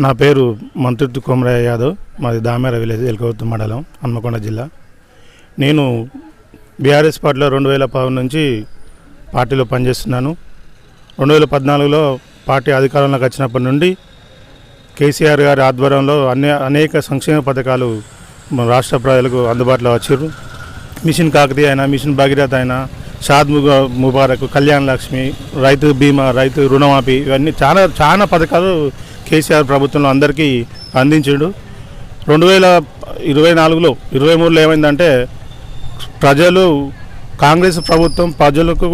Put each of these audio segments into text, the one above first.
నా పేరు మంత్రి కొమరయ్య యాదవ్. మాది దామేర విలేజ్ ఎల్కవత్తు మండలం హన్మకొండ జిల్లా. నేను బీఆర్ఎస్ పార్టీలో రెండు వేల పది నుంచి పార్టీలో పనిచేస్తున్నాను. రెండు వేల పద్నాలుగులో పార్టీ అధికారంలోకి వచ్చినప్పటి నుండి కేసీఆర్ గారి ఆధ్వర్యంలో అనే అనేక సంక్షేమ పథకాలు రాష్ట్ర ప్రజలకు అందుబాటులో వచ్చారు మిషన్ కాకతీయ అయినా మిషన్ భగీరథ అయినా షాద్ ముబారక్ కళ్యాణ్ లక్ష్మి రైతు బీమా రైతు రుణమాఫీ ఇవన్నీ చాలా చాలా పథకాలు కేసీఆర్ ప్రభుత్వంలో అందరికీ అందించాడు. రెండు వేల ఇరవై నాలుగులో ఇరవై మూడులో ఏమైందంటే ప్రజలు కాంగ్రెస్ ప్రభుత్వం ప్రజలకు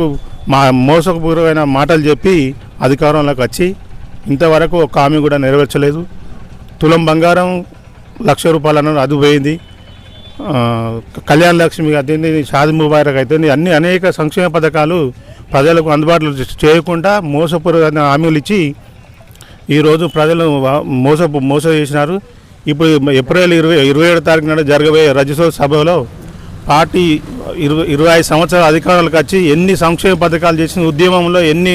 మా మోసపూర్వమైన మాటలు చెప్పి అధికారంలోకి వచ్చి ఇంతవరకు ఒక హామీ కూడా నెరవేర్చలేదు. తులం బంగారం లక్ష రూపాయలను అది పోయింది. కళ్యాణ లక్ష్మి అదేంది షాది ముబారక్ అయితే అన్ని అనేక సంక్షేమ పథకాలు ప్రజలకు అందుబాటులో చేయకుండా మోసపూర్వమైన హామీలు ఇచ్చి ఈరోజు ప్రజలు మోస మోస చేసినారు. ఇప్పుడు ఏప్రిల్ ఇరవై ఇరవై ఏడు తారీఖు నాడు జరగబోయే రాజ్యసభ సభలో పార్టీ ఇరవై ఇరవై ఐదు సంవత్సరాల అధికారులకు వచ్చి ఎన్ని సంక్షేమ పథకాలు చేసిన ఉద్యమంలో ఎన్ని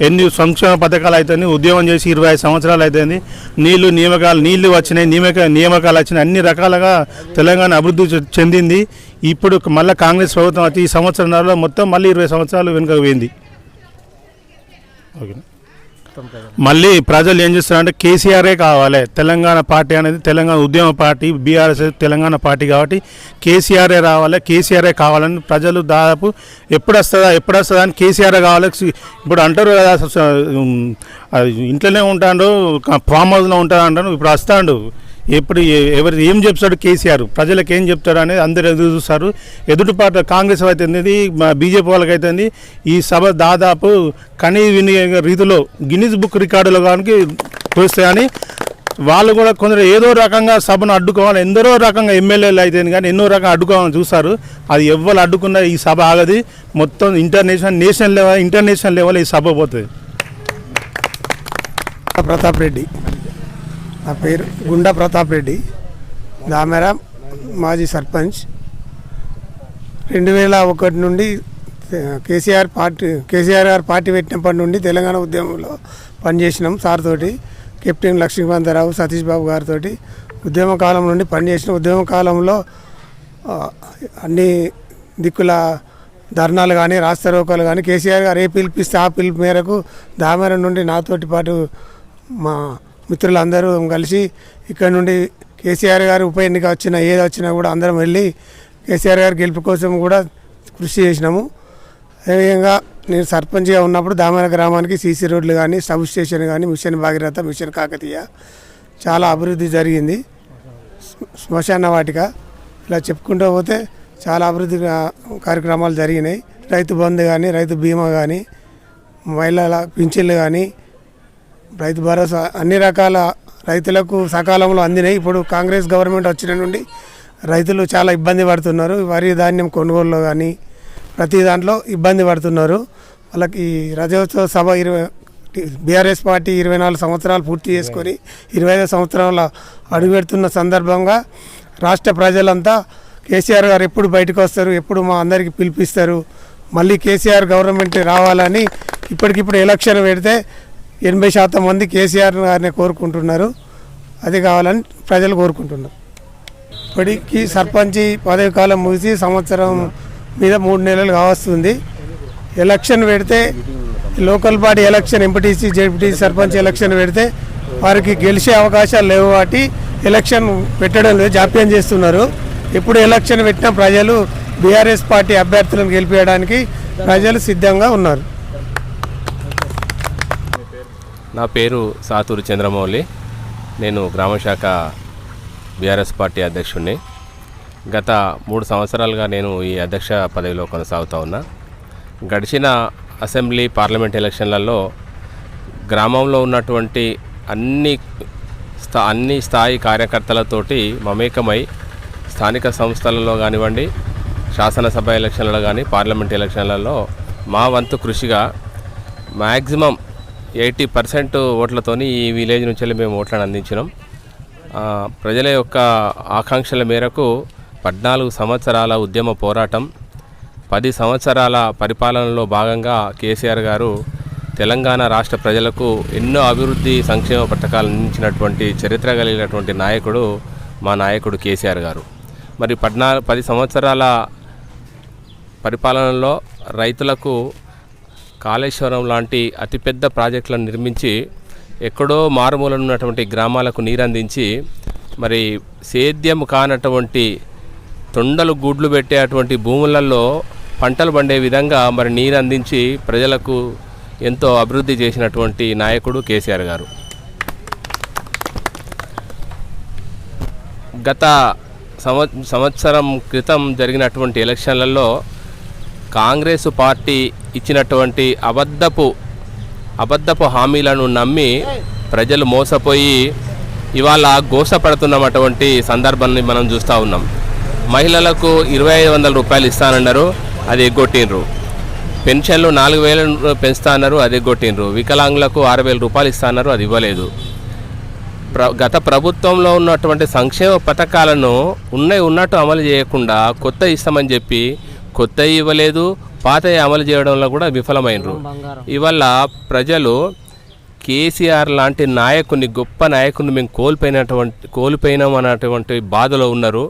ఎన్ని సంక్షేమ పథకాలు అవుతుంది ఉద్యమం చేసి ఇరవై ఐదు సంవత్సరాలు అవుతుంది నీళ్ళు నియమకాలు నీళ్ళు వచ్చినాయి నియమక నియామకాలు వచ్చినాయి అన్ని రకాలుగా తెలంగాణ అభివృద్ధి చె- చెందింది. ఇప్పుడు మళ్ళీ కాంగ్రెస్ ప్రభుత్వం వచ్చి ఈ సంవత్సరంలో మొత్తం మళ్ళీ ఇరవై సంవత్సరాలు వెనుక పోయింది. ఓకే మళ్ళీ ప్రజలు ఏం చేస్తున్నారంటే కేసీఆరే కావాలి. తెలంగాణ పార్టీ అనేది తెలంగాణ ఉద్యమ పార్టీ బీఆర్ఎస్ తెలంగాణ పార్టీ కాబట్టి కేసీఆరే రావాలి కేసీఆరే కావాలని ప్రజలు దాదాపు ఎప్పుడు వస్తుందా ఎప్పుడు వస్తుందా అని కేసీఆర్ కావాలి. ఇప్పుడు అంటారు కదా ఇంట్లోనే ఉంటాడు ఫామ్ హౌస్లో ఉంటాడు అంటాను ఇప్పుడు వస్తాడు. ఎప్పుడు ఎవరు ఏం చెప్తాడు కేసీఆర్? ప్రజలకు ఏం చెప్తాడు అనేది అందరు ఎదురు చూస్తారు. ఎదుటి కాంగ్రెస్ అవుతుంది బీజేపీ వాళ్ళకైతుంది ఈ సభ దాదాపు కనీ విని రీతిలో గిన్నీస్ బుక్ రికార్డులో కానీ తోస్తాయని వాళ్ళు కూడా కొందరు ఏదో రకంగా సభను అడ్డుకోవాలి ఎందరో రకంగా ఎమ్మెల్యేలు అయితే కానీ ఎన్నో రకంగా అడ్డుకోవాలని చూస్తారు. అది ఎవ్వరు అడ్డుకున్నా ఈ సభ ఆగది. మొత్తం international national level international level ఈ సభ పోతుంది. ప్రతాప్ రెడ్డి. నా పేరు గుండా ప్రతాప్ రెడ్డి. దామెర మాజీ సర్పంచ్. రెండు వేల ఒకటి నుండి కేసీఆర్ పార్టీ కేసీఆర్ గారు పార్టీ పెట్టినప్పటి నుండి తెలంగాణ ఉద్యమంలో పనిచేసినాం సార్ తోటి. కెప్టెన్ లక్ష్మీకాంతరావు సతీష్ బాబు గారితో ఉద్యమ కాలం నుండి పనిచేసిన ఉద్యమ కాలంలో అన్ని దిక్కుల ధర్నాలు కానీ రాస్తారోకాలు కానీ కేసీఆర్ గారు ఏ పిలిపిస్తే ఆ పిలుపు మేరకు దామెర నుండి నాతోటి పాటు మా మిత్రులందరూ కలిసి ఇక్కడ నుండి కేసీఆర్ గారు ఉప ఎన్నిక వచ్చినా ఏది వచ్చినా కూడా అందరం వెళ్ళి కేసీఆర్ గారి గెలుపు కోసం కూడా కృషి చేసినాము. అదేవిధంగా నేను సర్పంచ్గా ఉన్నప్పుడు దామన గ్రామానికి సీసీ రోడ్లు కానీ సబ్ స్టేషన్ కానీ మిషన్ భాగీరథ మిషన్ కాకతీయ చాలా అభివృద్ధి జరిగింది. శ్మశాన వాటిక ఇలా చెప్పుకుంటూ పోతే చాలా అభివృద్ధి కార్యక్రమాలు జరిగినాయి. రైతు బంధు కానీ రైతు బీమా కానీ మహిళల పింఛన్లు కానీ రైతు భరోసా అన్ని రకాల రైతులకు సకాలంలో అందినాయి. ఇప్పుడు కాంగ్రెస్ గవర్నమెంట్ వచ్చిన నుండి రైతులు చాలా ఇబ్బంది పడుతున్నారు. వరి ధాన్యం కొనుగోలులో కానీ ప్రతి దాంట్లో ఇబ్బంది పడుతున్నారు. వాళ్ళకి రజోత్సవ సభ ఇరవై బీఆర్ఎస్ పార్టీ ఇరవై నాలుగు సంవత్సరాలు పూర్తి చేసుకొని ఇరవై ఐదు సంవత్సరాల అడుగుపెడుతున్న సందర్భంగా రాష్ట్ర ప్రజలంతా కేసీఆర్ గారు ఎప్పుడు బయటకు వస్తారు ఎప్పుడు మా అందరికీ పిలిపిస్తారు మళ్ళీ కేసీఆర్ గవర్నమెంట్ రావాలని ఇప్పటికిప్పుడు ఎలక్షన్ పెడితే ఎనభై శాతం మంది కేసీఆర్ గారిని కోరుకుంటున్నారు. అది కావాలని ప్రజలు కోరుకుంటున్నారు. ఇప్పటికి సర్పంచి పదవి కాలం ముగిసి సంవత్సరం మీద మూడు నెలలు కావస్తుంది. ఎలక్షన్ పెడితే local body election MPTC ZPTC sarpanch election పెడితే వారికి గెలిచే అవకాశాలు లేవు కాబట్టి ఎలక్షన్ పెట్టడం లేదు జాప్యం చేస్తున్నారు. ఎప్పుడు ఎలక్షన్ పెట్టినా ప్రజలు బీఆర్ఎస్ పార్టీ అభ్యర్థులను గెలిపించడానికి ప్రజలు సిద్ధంగా ఉన్నారు. నా పేరు సాతూరు చంద్రమౌళి. నేను గ్రామశాఖ బీఆర్ఎస్ పార్టీ అధ్యక్షుడిని గత మూడు సంవత్సరాలుగా నేను ఈ అధ్యక్ష పదవిలో కొనసాగుతూ ఉన్నా. గడిచిన అసెంబ్లీ పార్లమెంట్ ఎలక్షన్లలో గ్రామంలో ఉన్నటువంటి అన్ని స్థా అన్ని స్థాయి కార్యకర్తలతోటి మమేకమై స్థానిక సంస్థలలో కానివ్వండి శాసనసభ ఎలక్షన్లలో కానీ పార్లమెంట్ ఎలక్షన్లలో మా వంతు కృషిగా మ్యాక్సిమం ఎయిటీ పర్సెంట్ ఓట్లతోని ఈ విలేజ్ నుంచి వెళ్ళి మేము ఓట్లను అందించినాం. ప్రజల యొక్క ఆకాంక్షల మేరకు పద్నాలుగు సంవత్సరాల ఉద్యమ పోరాటం పది సంవత్సరాల పరిపాలనలో భాగంగా కేసీఆర్ గారు తెలంగాణ రాష్ట్ర ప్రజలకు ఎన్నో అభివృద్ధి సంక్షేమ పథకాలు అందించినటువంటి చరిత్ర కలిగినటువంటి నాయకుడు మా నాయకుడు కేసీఆర్ గారు. మరి పద్నాలుగు పది సంవత్సరాల పరిపాలనలో రైతులకు కాళేశ్వరం లాంటి అతిపెద్ద ప్రాజెక్టులను నిర్మించి ఎక్కడో మారుమూల ఉన్నటువంటి గ్రామాలకు నీరందించి మరి సేద్యం కానటువంటి తొండలు గుడ్లు పెట్టేటువంటి భూములలో పంటలు పండే విధంగా మరి నీరు అందించి ప్రజలకు ఎంతో అభివృద్ధి చేసినటువంటి నాయకుడు కేసీఆర్ గారు. గత సంవ సంవత్సరం క్రితం జరిగినటువంటి ఎలక్షన్లలో కాంగ్రెస్ పార్టీ ఇచ్చినటువంటి అబద్ధపు అబద్ధపు హామీలను నమ్మి ప్రజలు మోసపోయి ఇవాళ గోసపడుతున్నటువంటి సందర్భాన్ని మనం చూస్తూ ఉన్నాం. మహిళలకు ఇరవై ఐదు వందల రూపాయలు ఇస్తానన్నారు అది ఎగ్గొట్టిండ్రు. పెన్షన్లు నాలుగు వేలు పెంచుతానన్నారు అది ఎగ్గొట్టిండ్రు. వికలాంగులకు ఆరు వేల రూపాయలు ఇస్తానన్నారు అది ఇవ్వలేదు. ప్ర గత ప్రభుత్వంలో ఉన్నటువంటి సంక్షేమ పథకాలను ఉన్నాయి ఉన్నట్టు అమలు చేయకుండా కొత్త ఇస్తామని చెప్పి కొత్త ఇవ్వలేదు పాత అమలు చేయడంలో కూడా విఫలమైనరు. ఇవల్ల ప్రజలు కేసీఆర్ లాంటి నాయకుని గొప్ప నాయకుని మేము కోల్పోయినటువంటి కోల్పోయినాం అన్నటువంటి బాధలో ఉన్నారు.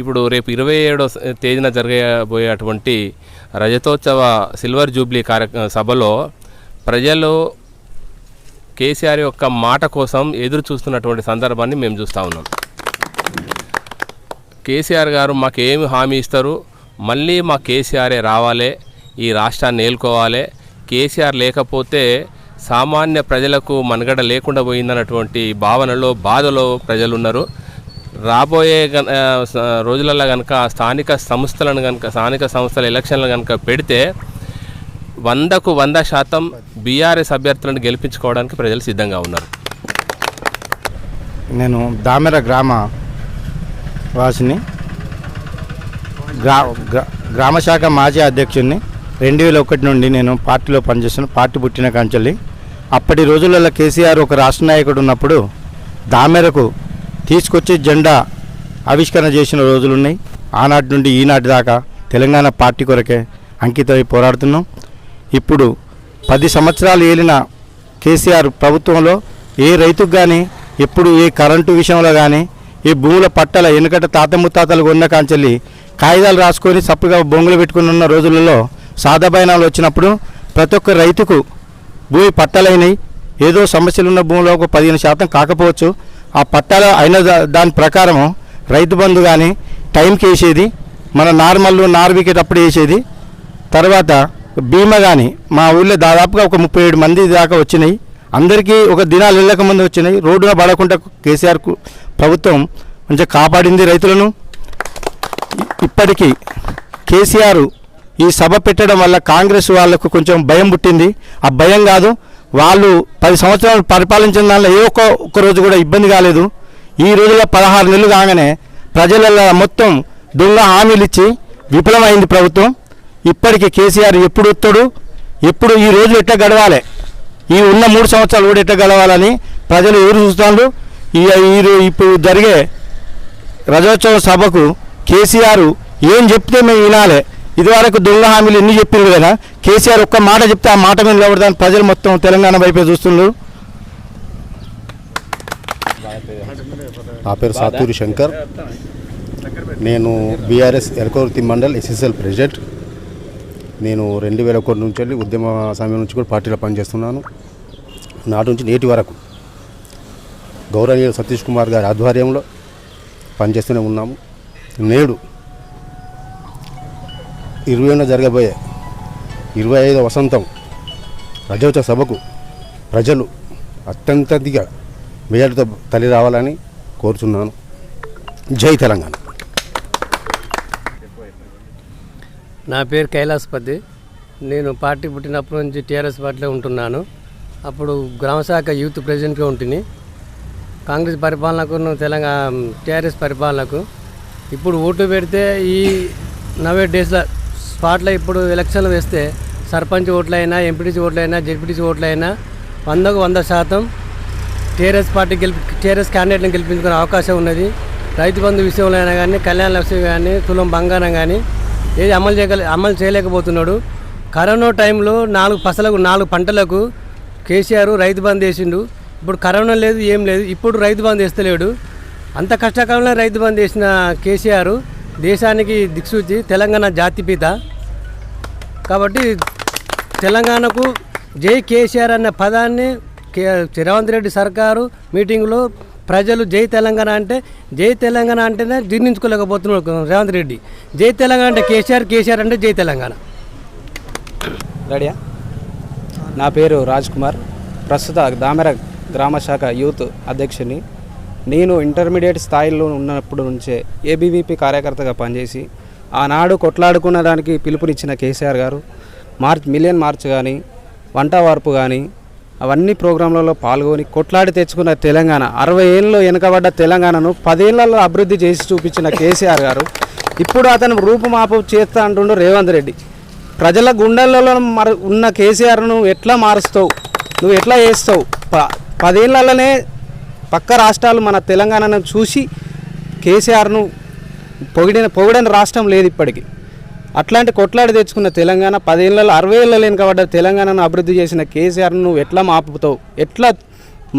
ఇప్పుడు రేపు ఇరవై ఏడో తేదీన జరగబోయేటువంటి రజతోత్సవ సిల్వర్ జూబ్లీ కార్య సభలో ప్రజలు కేసీఆర్ యొక్క మాట కోసం ఎదురు చూస్తున్నటువంటి సందర్భాన్ని మేము చూస్తూ ఉన్నాం. కేసీఆర్ గారు మాకు ఏమి హామీ ఇస్తారు? మళ్ళీ మా కేసీఆరే రావాలి ఈ రాష్ట్రాన్ని ఏలుకోవాలి కేసీఆర్ లేకపోతే సామాన్య ప్రజలకు మనుగడ లేకుండా పోయిందన్నటువంటి భావనలో బాధలో ప్రజలు ఉన్నారు రాబోయే గన- రోజులలో కనుక స్థానిక సంస్థలను కనుక స్థానిక సంస్థల ఎలక్షన్లు కనుక పెడితే వందకు వంద శాతం బీఆర్ఎస్ అభ్యర్థులను గెలిపించుకోవడానికి ప్రజలు సిద్ధంగా ఉన్నారు. నేను దామెర గ్రామ వాసిని. గ్రా గ్రామశాఖ గ్రామ శాఖ మాజీ అధ్యక్షుడిని రెండు వేల ఒకటి నుండి నేను పార్టీలో పనిచేస్తున్నాను పార్టీ పుట్టిన కంచెల్లి. అప్పటి రోజులలో కేసీఆర్ ఒక రాష్ట్ర నాయకుడు ఉన్నప్పుడు దామెరకు తీసుకొచ్చి జెండా ఆవిష్కరణ చేసిన రోజులు ఉన్నాయి. ఆనాటి నుండి ఈనాటి దాకా తెలంగాణ పార్టీ కొరకే అంకితమై పోరాడుతున్నాం. ఇప్పుడు పది సంవత్సరాలు ఏలిన కేసీఆర్ ప్రభుత్వంలో ఏ రైతుకు కానీ ఎప్పుడు ఏ కరెంటు విషయంలో కానీ ఈ భూముల పట్టాల వెనుకట తాత ముత్తాతలు కొన్న కాంచెల్లి కాగితాలు రాసుకొని చప్పుగా బొంగులు పెట్టుకుని ఉన్న రోజులలో సాదాబైనాలు వచ్చినప్పుడు ప్రతి ఒక్క రైతుకు భూమి పట్టాలైనవి ఏదో సమస్యలు ఉన్న భూమిలో ఒక పదిహేను శాతం కాకపోవచ్చు. ఆ పట్టాల అయిన దా- దాని ప్రకారం రైతు బంధు కానీ టైంకి వేసేది మన నార్మల్ నారు వీకేటప్పుడు వేసేది. తర్వాత బీమా కానీ మా ఊళ్ళో దాదాపుగా ఒక ముప్పై ఏడు మంది దాకా వచ్చినాయి. అందరికీ ఒక దినాలు వెళ్ళక ముందు వచ్చినాయి. రోడ్డున పడకుండా కేసీఆర్ ప్రభుత్వం మంచిగా కాపాడింది రైతులను. ఇప్పటికీ కేసీఆర్ ఈ సభ పెట్టడం వల్ల కాంగ్రెస్ వాళ్ళకు కొంచెం భయం పుట్టింది. ఆ భయం కాదు. వాళ్ళు పది సంవత్సరాలు పరిపాలించిన దానిలో ఏ ఒక్క ఒక్క రోజు కూడా ఇబ్బంది కాలేదు. ఈ రోజుల్లో పదహారు నెలలు కాగానే ప్రజలలో మొత్తం దొంగ హామీలు ఇచ్చి విఫలమైంది ప్రభుత్వం. ఇప్పటికీ కేసీఆర్ ఎప్పుడు వస్తాడు? ఎప్పుడు ఈ రోజు ఎట్లా గడవాలి? ఈ ఉన్న మూడు సంవత్సరాలు కూడా ఎట్లా ప్రజలు ఎదురు చూస్తున్నారు. ఈ ఈ ఇప్పుడు జరిగే రజోత్సవ సభకు కేసీఆర్ ఏం చెప్తే మేము వినాలి. ఇదివరకు దొంగ హామీలు ఎన్ని చెప్పినారు కదా? కేసీఆర్ ఒక్క మాట చెప్తే ఆ మాట మీద నిలబడదాన్ని ప్రజలు మొత్తం తెలంగాణ వైపే చూస్తున్నారు. నా పేరు సాతూరి శంకర్. నేను BRS Erakavarthi mandal SSL president. నేను రెండు వేల ఒకటి నుంచి వెళ్ళి ఉద్యమ సమయం నుంచి కూడా పార్టీలో పనిచేస్తున్నాను. నాటి నుంచి నేటి వరకు గౌరవనీయులు సతీష్ కుమార్ గారి ఆధ్వర్యంలో పనిచేస్తూనే ఉన్నాము. నేడు ఇరవైన జరగబోయే ఇరవై ఐదో వసంతం రజోత్సవ సభకు ప్రజలు అత్యంతగా మేయర్తో తల్లి రావాలని కోరుచున్నాను. జై తెలంగాణ. నా పేరు కైలాసపతి. నేను పార్టీ పుట్టినప్పటి నుంచి టీఆర్ఎస్ పార్టీలో ఉంటున్నాను. అప్పుడు గ్రామశాఖ యూత్ ప్రెసిడెంట్గా ఉంటుంది కాంగ్రెస్ పరిపాలనకు తెలంగాణ టీఆర్ఎస్ పరిపాలనకు. ఇప్పుడు ఓటు పెడితే ఈ నవే డేస్లో స్పాట్లో ఇప్పుడు ఎలక్షన్లు వేస్తే సర్పంచ్ ఓట్లైనా ఎంపీటీసీ ఓట్లైనా జెడ్పీటీసీ ఓట్లైనా వందకు వంద శాతం టీఆర్ఎస్ పార్టీ గెలిపి టీఆర్ఎస్ క్యాండిడేట్ని గెలిపించుకునే అవకాశం ఉన్నది. రైతు బంధు విషయంలో అయినా కానీ కళ్యాణ లక్ష్మి కానీ తులం బంగారం కానీ ఏది అమలు చేయగల అమలు చేయలేకపోతున్నాడు. కరోనా టైంలో నాలుగు పసలకు నాలుగు పంటలకు కేసీఆర్ రైతు బంద్ వేసిండు. ఇప్పుడు కరోనా లేదు ఏం లేదు. ఇప్పుడు రైతు బంద్ వేస్తలేడు. అంత కష్టకాలంలో రైతు బంద్ వేసిన కేసీఆర్ దేశానికి దిక్సూచి తెలంగాణ జాతిపిత కాబట్టి తెలంగాణకు జై కేసీఆర్ అనే పదాన్ని కే రేవంత్ రెడ్డి సర్కారు మీటింగ్లో ప్రజలు జై తెలంగాణ అంటే జై తెలంగాణ అంటేనే జీర్ణించుకోలేకపోతున్నాడు రేవంత్ రెడ్డి. జై తెలంగాణ అంటే కేసీఆర్ కేసీఆర్ అంటే జై తెలంగాణ. రెడీయా? నా పేరు రాజ్ కుమార్ ప్రస్తుత దామెర గ్రామ శాఖ యూత్ అధ్యక్షుని నేను ఇంటర్మీడియట్ స్థాయిలో ఉన్నప్పుడు నుంచే ఏబీవీపీ కార్యకర్తగా పనిచేసి ఆనాడు కొట్లాడుకున్న దానికి పిలుపునిచ్చిన కేసీఆర్ గారు మార్చ్ మిలియన్ మార్చ్ కానీ వంట వార్పు కానీ అవన్నీ ప్రోగ్రాంలలో పాల్గొని కొట్లాడి తెచ్చుకున్న తెలంగాణ అరవై ఏళ్ళలో వెనుకబడ్డ తెలంగాణను పదేళ్ళలో అభివృద్ధి చేసి చూపించిన కేసీఆర్ గారు ఇప్పుడు అతను రూపుమాపు చేస్తా అంటుండు రేవంత్ రెడ్డి. ప్రజల గుండెలలో మర ఉన్న కేసీఆర్ను ఎట్లా మారుస్తావు? నువ్వు ఎట్లా చేస్తావు? ప పదేళ్ళలోనే పక్క రాష్ట్రాలు మన తెలంగాణను చూసి కేసీఆర్ను పొగిడిన పొగిడని రాష్ట్రం లేదు ఇప్పటికి. అట్లాంటి కొట్లాడి తెచ్చుకున్న తెలంగాణ పదేళ్ళలో అరవై ఏళ్ళ వెనుకబడ్డ తెలంగాణను అభివృద్ధి చేసిన కేసీఆర్ను నువ్వు ఎట్లా మాపుతావు? ఎట్లా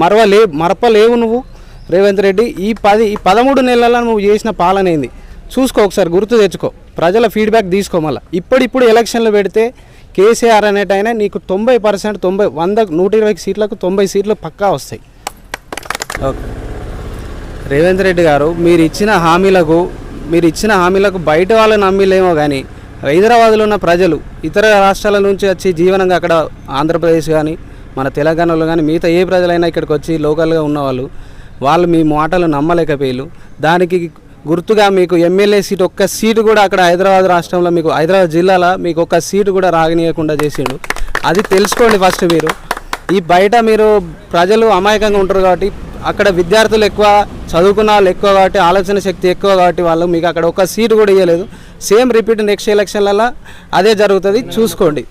మరవలే మరపలేవు నువ్వు? రేవంత్ రెడ్డి ఈ పది ఈ పదమూడు నెలల్లో నువ్వు చేసిన పాలన ఏంది? చూసుకో ఒకసారి గుర్తు తెచ్చుకో. ప్రజల ఫీడ్బ్యాక్ తీసుకో మళ్ళీ. ఇప్పుడిప్పుడు ఎలక్షన్లు పెడితే కేసీఆర్ అనేటైన నీకు తొంభై పర్సెంట్ తొంభై వంద నూట ఇరవై సీట్లకు తొంభై సీట్లు పక్కా వస్తాయి. ఓకే. రేవంత్ రెడ్డి గారు మీరు ఇచ్చిన హామీలకు మీరు ఇచ్చిన హామీలకు బయట వాళ్ళని నమ్మిలేమో కానీ హైదరాబాద్లో ఉన్న ప్రజలు ఇతర రాష్ట్రాల నుంచి వచ్చి జీవనంగా అక్కడ ఆంధ్రప్రదేశ్ కానీ మన తెలంగాణలో కానీ మిగతా ఏ ప్రజలైనా ఇక్కడికి వచ్చి లోకల్గా ఉన్నవాళ్ళు వాళ్ళు మీ మాటలు నమ్మలేకపోయారు దానికి గుర్తుగా మీకు ఎమ్మెల్యే సీట్ ఒక్క సీటు కూడా అక్కడ హైదరాబాద్ రాష్ట్రంలో మీకు హైదరాబాద్ జిల్లాలో మీకు ఒక్క సీటు కూడా రాగనీయకుండా చేసిండు. అది తెలుసుకోండి ఫస్ట్ మీరు. ఈ బయట మీరు ప్రజలు అమాయకంగా ఉంటారు కాబట్టి అక్కడ విద్యార్థులు ఎక్కువ చదువుకున్న వాళ్ళు ఎక్కువ కాబట్టి ఆలోచన శక్తి ఎక్కువ కాబట్టి వాళ్ళు మీకు అక్కడ ఒక సీటు కూడా ఇవ్వలేదు సేమ్ రిపీట్ నెక్స్ట్ ఎలక్షన్లలో అదే జరుగుతుంది. చూసుకోండి.